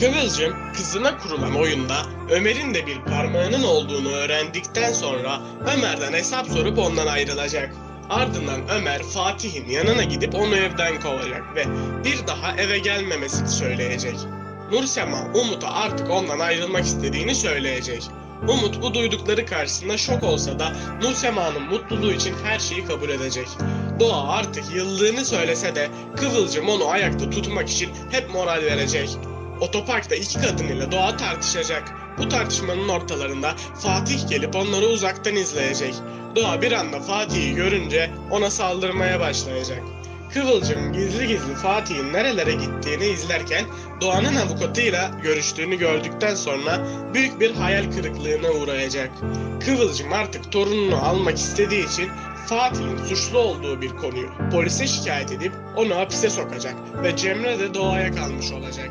Kıvılcım kızına kurulan oyunda Ömer'in de bir parmağının olduğunu öğrendikten sonra Ömer'den hesap sorup ondan ayrılacak. Ardından Ömer Fatih'in yanına gidip onu evden kovacak ve bir daha eve gelmemesini söyleyecek. Nursema Umut'a artık ondan ayrılmak istediğini söyleyecek. Umut bu duydukları karşısında şok olsa da Nursema'nın mutluluğu için her şeyi kabul edecek. Doğa artık yıldığını söylese de Kıvılcım onu ayakta tutmak için hep moral verecek. Otoparkta iki kadın ile Doğa tartışacak. Bu tartışmanın ortalarında Fatih gelip onları uzaktan izleyecek. Doğa bir anda Fatih'i görünce ona saldırmaya başlayacak. Kıvılcım gizli gizli Fatih'in nerelere gittiğini izlerken Doğan'ın avukatıyla görüştüğünü gördükten sonra büyük bir hayal kırıklığına uğrayacak. Kıvılcım artık torununu almak istediği için Fatih'in suçlu olduğu bir konuyu polise şikayet edip onu hapise sokacak ve Cemre de doğaya kalmış olacak.